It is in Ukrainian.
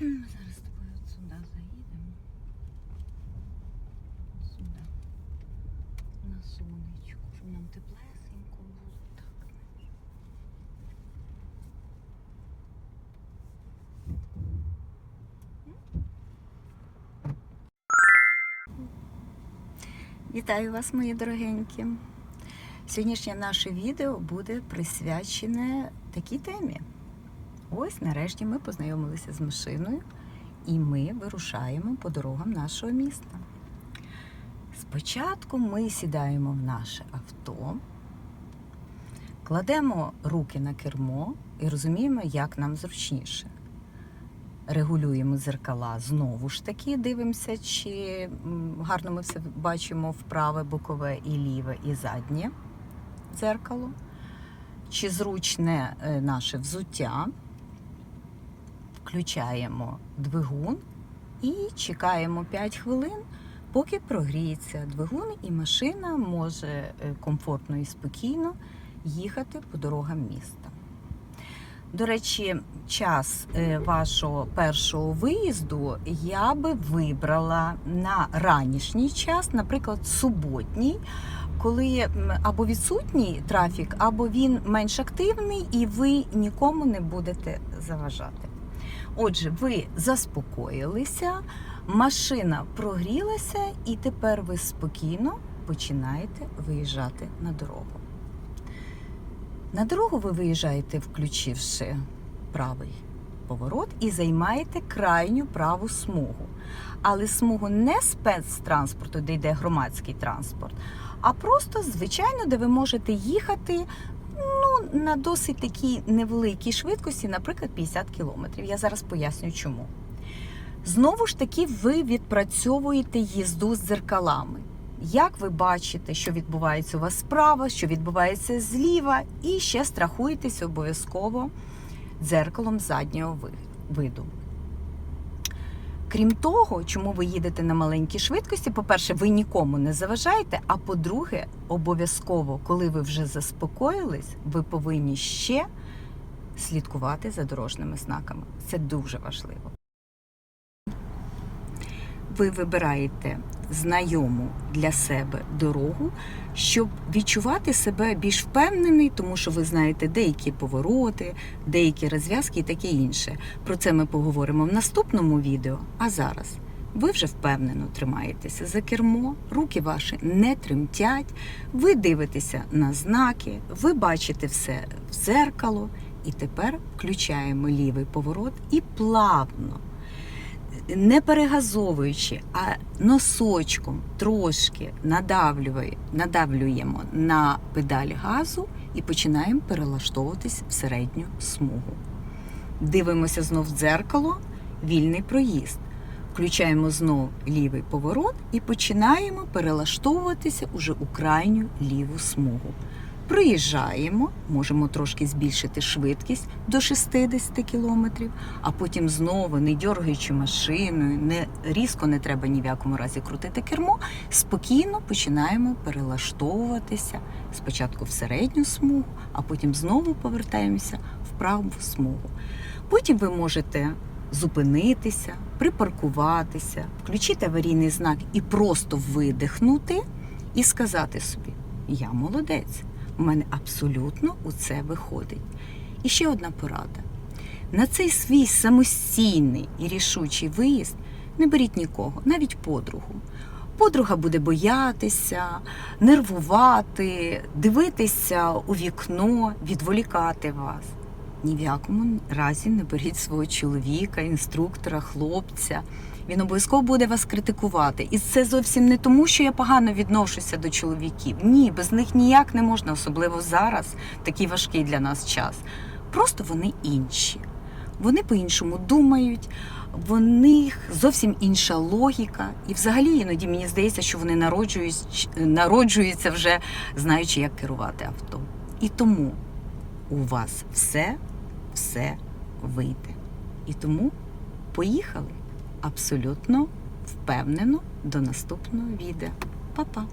Зараз тобою от сюди заїдемо. Сюди. На сонечку, щоб нам теплесенько було. Так. Вітаю вас, мої дорогенькі. Сьогоднішнє наше відео буде присвячене такій темі. Ось нарешті ми познайомилися з машиною і ми вирушаємо по дорогам нашого міста. Спочатку ми сідаємо в наше авто, кладемо руки на кермо і розуміємо, як нам зручніше. Регулюємо дзеркала знову ж таки, дивимося, чи гарно ми все бачимо вправе, бокове і ліве, і заднє дзеркало, чи зручне е, наше взуття. Включаємо двигун і чекаємо 5 хвилин, поки прогріється двигун, і машина може е, комфортно і спокійно їхати по дорогам міста. До речі, час е, вашого першого виїзду я би вибрала на ранішній час, наприклад, суботній, коли або відсутній трафік, або він менш активний, і ви нікому не будете заважати. Отже, ви заспокоїлися, машина прогрілася, і тепер ви спокійно починаєте виїжджати на дорогу. На дорогу ви виїжджаєте, включивши правий поворот, і займаєте крайню праву смугу. Але смугу не спецтранспорту, де йде громадський транспорт, а просто, звичайно, де ви можете їхати на досить такій невеликій швидкості, наприклад, 50 кілометрів. Я зараз поясню чому. Знову ж таки, ви відпрацьовуєте їзду з дзеркалами. Як ви бачите, що відбувається у вас справа, що відбувається зліва, і ще страхуєтесь обов'язково дзеркалом заднього виду. Крім того, чому ви їдете на маленькій швидкості, по-перше, ви нікому не заважаєте. А по-друге, обов'язково, коли ви вже заспокоїлись, ви повинні ще слідкувати за дорожніми знаками. Це дуже важливо. Ви вибираєте знайому для себе дорогу, щоб відчувати себе більш впевнений, тому що ви знаєте деякі повороти, деякі розв'язки і таке інше. Про це ми поговоримо в наступному відео. А зараз ви вже впевнено тримаєтеся за кермо, руки ваші не тремтять, ви дивитеся на знаки, ви бачите все в зеркало, і тепер включаємо лівий поворот і плавно не перегазовуючи, а носочком трошки надавлює- надавлюємо на педаль газу і починаємо перелаштовуватись в середню смугу. Дивимося знов в дзеркало, вільний проїзд. Включаємо знов лівий поворот і починаємо перелаштовуватися уже у крайню ліву смугу. Проїжджаємо, можемо трошки збільшити швидкість до 60 кілометрів, а потім знову, не дергаючи машиною, не різко не треба ні в якому разі крутити кермо. Спокійно починаємо перелаштовуватися спочатку в середню смугу, а потім знову повертаємося в праву смугу. Потім ви можете зупинитися, припаркуватися, включити аварійний знак і просто видихнути і сказати собі: Я молодець, у мене абсолютно у це виходить. І ще одна порада. На цей свій самостійний і рішучий виїзд не беріть нікого, навіть подругу. Подруга буде боятися, нервувати, дивитися у вікно, відволікати вас. Ні в якому разі не беріть свого чоловіка, інструктора, хлопця. Він обов'язково буде вас критикувати. І це зовсім не тому, що я погано відношуся до чоловіків. Ні, без них ніяк не можна, особливо зараз, такий важкий для нас час. Просто вони інші. Вони по-іншому думають, в них зовсім інша логіка. І взагалі іноді мені здається, що вони народжують, народжуються вже знаючи, як керувати авто. І тому у вас все, все вийде. І тому поїхали абсолютно впевнено до наступного відео. Па-па!